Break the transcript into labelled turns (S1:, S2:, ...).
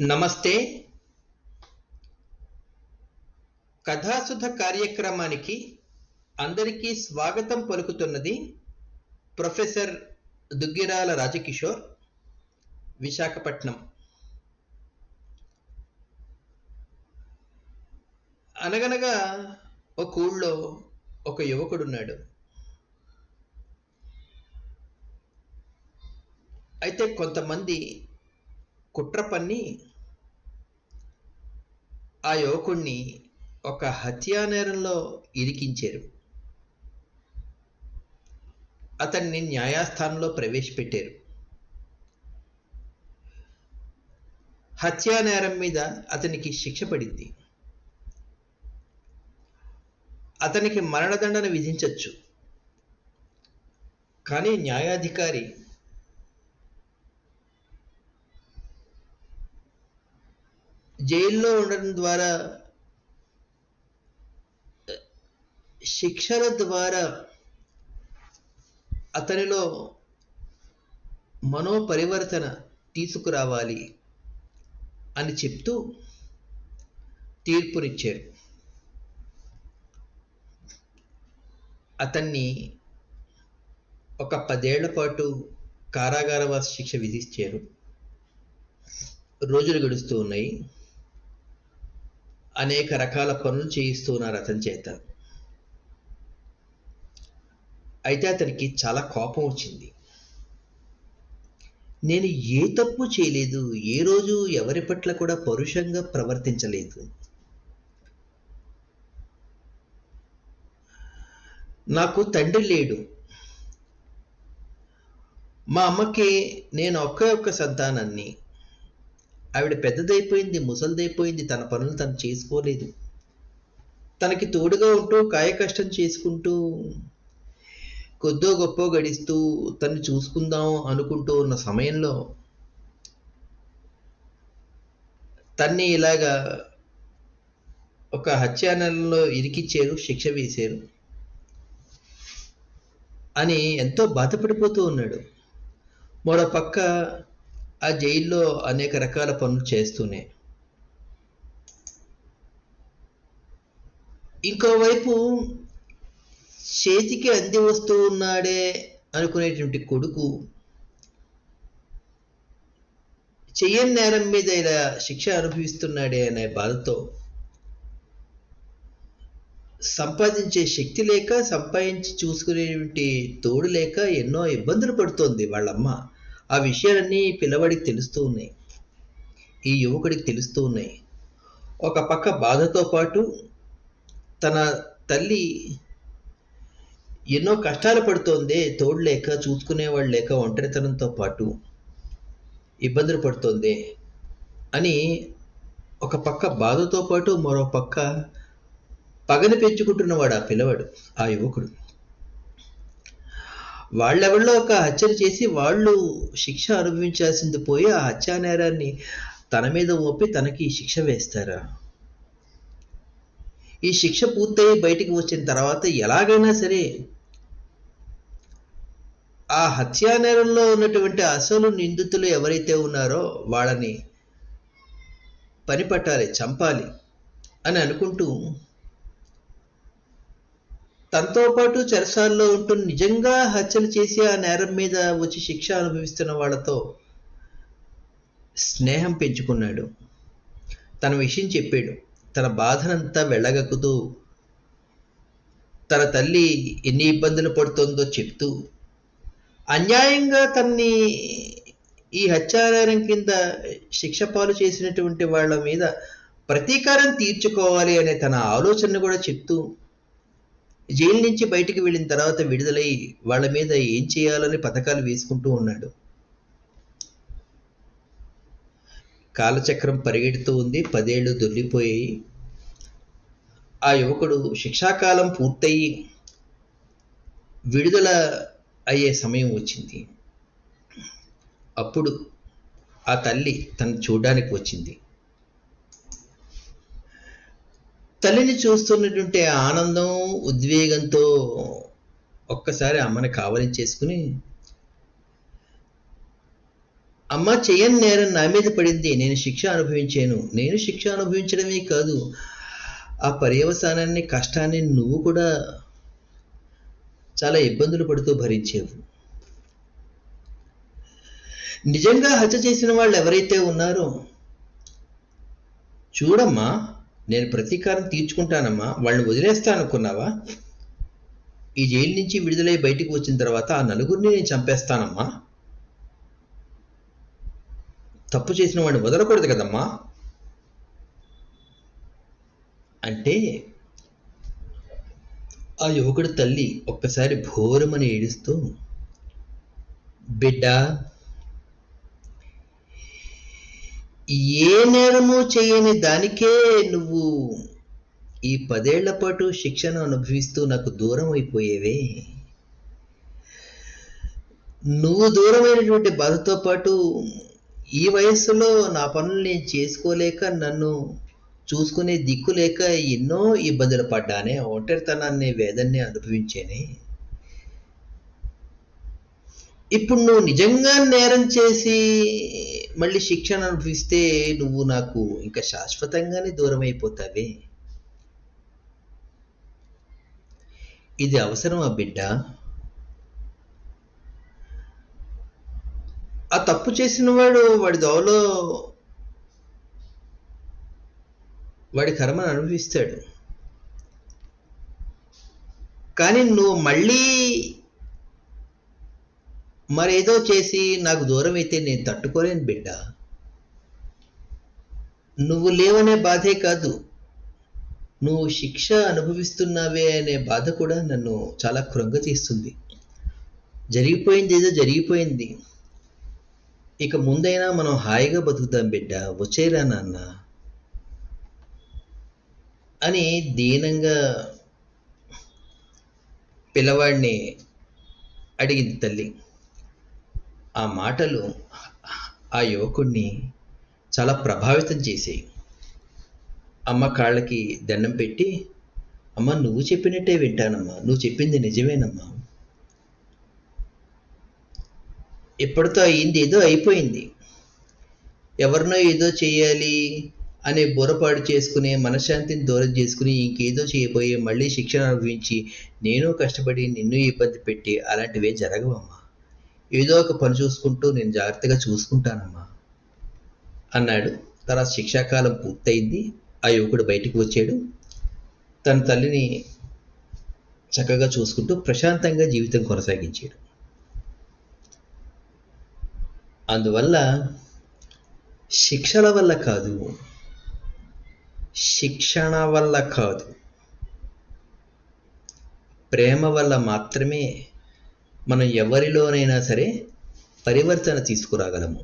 S1: నమస్తే. కథాసుధ కార్యక్రమానికి అందరికీ స్వాగతం పలుకుతున్నది ప్రొఫెసర్ దుగ్గిరాల రాజకిషోర్ విశాఖపట్నం. అనగనగా ఒక ఊళ్ళో ఒక యువకుడున్నాడు. అయితే కొంతమంది కుట్ర పన్ని ఆ యువకుణ్ణి ఒక హత్యా నేరంలో ఇరికించారు. అతన్ని న్యాయస్థానంలో ప్రవేశపెట్టారు. హత్యా నేరం మీద అతనికి శిక్ష పడింది. అతనికి మరణదండన విధించవచ్చు కానీ న్యాయాధికారి జైల్లో ఉండడం ద్వారా శిక్షల ద్వారా అతనిలో మనోపరివర్తన తీసుకురావాలి అని చెప్తూ తీర్పునిచ్చారు అతన్ని ఒక పదేళ్ళ పాటు కారాగారవాస శిక్ష విధించారు. రోజులు గడుస్తూ ఉన్నాయి. అనేక రకాల పనులు చేయిస్తున్నారు అతని చేత. అయితే అతనికి చాలా కోపం వచ్చింది. నేను ఏ తప్పు చేయలేదు ఏ రోజు ఎవరి పట్ల కూడా పరుషంగా ప్రవర్తించలేదు. నాకు తండ్రి లేడు. మా అమ్మకి నేను ఒక్క ఒక్క సంతానాన్ని ఆవిడ పెద్దదైపోయింది ముసలిదైపోయింది తన పనులు తను చేసుకోలేదు. తనకి తోడుగా ఉంటూ కాయ కష్టం చేసుకుంటూ కొద్దో గొప్ప గడిస్తూ తను చూసుకుందాం అనుకుంటూ ఉన్న సమయంలో తన్ని ఇలాగా ఒక హత్యానంలో ఇరికిచ్చారు శిక్ష వేశారు అని ఎంతో బాధపడిపోతూ ఉన్నాడు. మరో పక్క ఆ జైల్లో అనేక రకాల పనులు చేస్తూనే. ఇంకోవైపు చేతికి అంది వస్తూ ఉన్నాడే అనుకునేటువంటి కొడుకు చెయ్యని నేరం మీద ఇలా శిక్ష అనుభవిస్తున్నాడే అనే బాధతో సంపాదించే శక్తి లేక సంపాదించి చూసుకునేటువంటి తోడు లేక ఎన్నో ఇబ్బందులు పడుతోంది వాళ్ళమ్మ. ఆ విషయాలన్నీ పిల్లవాడికి తెలుస్తూ ఉన్నాయి. ఈ యువకుడికి తెలుస్తూ ఉన్నాయి. ఒక పక్క బాధతో పాటు తన తల్లి ఎన్నో కష్టాలు పడుతోంది తోడు లేక చూసుకునేవాళ్ళు లేక ఒంటరితనంతో పాటు ఇబ్బందులు పడుతోంది అని ఒక పక్క బాధతో పాటు మరో పక్క పగని పెంచుకుంటున్నవాడు ఆ పిల్లవాడు ఆ యువకుడు. వాళ్ళెవళ్ళో ఒక హత్య చేసి వాళ్ళు శిక్ష అనుభవించాల్సింది పోయి ఆ హత్యా నేరాన్ని తన మీద ఒప్పి తనకి శిక్ష వేస్తారా? ఈ శిక్ష పూర్తయి బయటికి వచ్చిన తర్వాత ఎలాగైనా సరే ఆ హత్యా నేరంలో ఉన్నటువంటి అసలు నిందితులు ఎవరైతే ఉన్నారో వాళ్ళని పని పట్టాలి చంపాలి అని అనుకుంటూ తనతో పాటు చెరసాల్లో ఉంటూ నిజంగా హత్యలు చేసి ఆ నేరం మీద వచ్చి శిక్ష అనుభవిస్తున్న వాళ్ళతో స్నేహం పెంచుకున్నాడు. తన విషయం చెప్పాడు. తన బాధనంతా వెళ్ళగక్కుతూ తన తల్లి ఎన్ని ఇబ్బందులు పడుతుందో చెప్తూ అన్యాయంగా తన్ని ఈ హత్యానేరం కింద శిక్ష పాలు చేసినటువంటి వాళ్ళ మీద ప్రతీకారం తీర్చుకోవాలి అనే తన ఆలోచన కూడా చెప్తూ జైలు నుంచి బయటికి వెళ్ళిన తర్వాత విడుదలై వాళ్ళ మీద ఏం చేయాలని పథకాలు వేసుకుంటూ ఉన్నాడు. కాలచక్రం పరిగెడుతూ ఉంది పదేళ్ళు దొల్లిపోయాయి ఆ యువకుడు శిక్షాకాలం పూర్తయి విడుదల అయ్యే సమయం వచ్చింది. అప్పుడు ఆ తల్లి తను చూడడానికి వచ్చింది. తల్లిని చూస్తున్నటువంటి ఆనందం ఉద్వేగంతో ఒక్కసారి అమ్మని కావలించేసుకుని అమ్మ చేయని నేరం నా మీద పడింది. నేను శిక్ష అనుభవించాను. నేను శిక్ష అనుభవించడమే కాదు ఆ పర్యవసానాన్ని కష్టాన్ని నువ్వు కూడా చాలా ఇబ్బందులు పడుతూ భరించేవు. నిజంగా హత్య చేసిన వాళ్ళు ఎవరైతే ఉన్నారో చూడమ్మా నేను ప్రతీకారం తీర్చుకుంటానమ్మా వాళ్ళని వదిలేస్తానుకున్నావా ఈ జైలు నుంచి విడుదలై బయటికి వచ్చిన తర్వాత ఆ నలుగురిని నేను చంపేస్తానమ్మా. తప్పు చేసిన వాడిని వదలకూడదు కదమ్మా. అంటే ఆ యువకుడి తల్లి ఒక్కసారి భోరమని ఏడుస్తూ బిడ్డ ఏ నేరము చేయని దానికే నువ్వు ఈ పదేళ్ళ పాటు శిక్షను అనుభవిస్తూ నాకు దూరం అయిపోయేవే. నువ్వు దూరమైనటువంటి బాధతో పాటు ఈ వయస్సులో నా పనులు నేను చేసుకోలేక నన్ను చూసుకునే దిక్కు లేక ఎన్నో ఇబ్బందులు పడ్డానే ఒంటరితనాన్ని వేదన్ని అనుభవించేనే. ఇప్పుడు నువ్వు నిజంగా నేరం చేసి మళ్ళీ శిక్షణ అనుభవిస్తే నువ్వు నాకు ఇంకా శాశ్వతంగానే దూరం అయిపోతావే. ఇది అవసరమా బిడ్డ? ఆ తప్పు చేసిన వాడు వాడి దోవలో వాడి కర్మను అనుభవిస్తాడు. కానీ నువ్వు మళ్ళీ మరేదో చేసి నాకు దూరం అయితే నేను తట్టుకోలేను బిడ్డ. నువ్వు లేవనే బాధే కాదు. నువ్వు శిక్ష అనుభవిస్తున్నావే అనే బాధ కూడా నన్ను చాలా కృంగతీస్తుంది జరిగిపోయింది ఏదో జరిగిపోయింది. ఇక ముందైనా మనం హాయిగా బతుకుతాం బిడ్డ. వచ్చేరా నాన్న. అని దీనంగా పిల్లవాడిని అడిగింది తల్లి. ఆ మాటలు ఆ యువకుణ్ణి చాలా ప్రభావితం చేసాయి. అమ్మ కాళ్ళకి దండం పెట్టి అమ్మ నువ్వు చెప్పినట్టే వింటానమ్మా. నువ్వు చెప్పింది నిజమేనమ్మా. ఎప్పటితో అయింది ఏదో అయిపోయింది. ఎవరినో ఏదో చేయాలి అనే బుర్రపాడు చేసుకునే మనశ్శాంతిని దూరం చేసుకుని ఇంకేదో చేయబోయి మళ్ళీ శిక్షణ అనుభవించి నేను కష్టపడి నిన్ను ఇబ్బంది పెట్టి అలాంటివే జరగవమ్మా. ఏదో ఒక పని చూసుకుంటూ నేను జాగ్రత్తగా చూసుకుంటానమ్మా అన్నాడు. తర్వాత శిక్షాకాలం పూర్తయింది. ఆ యువకుడు బయటికి వచ్చాడు. తన తల్లిని చక్కగా చూసుకుంటూ ప్రశాంతంగా జీవితం కొనసాగించాడు. అందువల్ల శిక్షల వల్ల కాదు. శిక్షణ వల్ల కాదు. ప్రేమ వల్ల మాత్రమే మనం ఎవరిలోనైనా సరే పరివర్తన తీసుకురాగలము.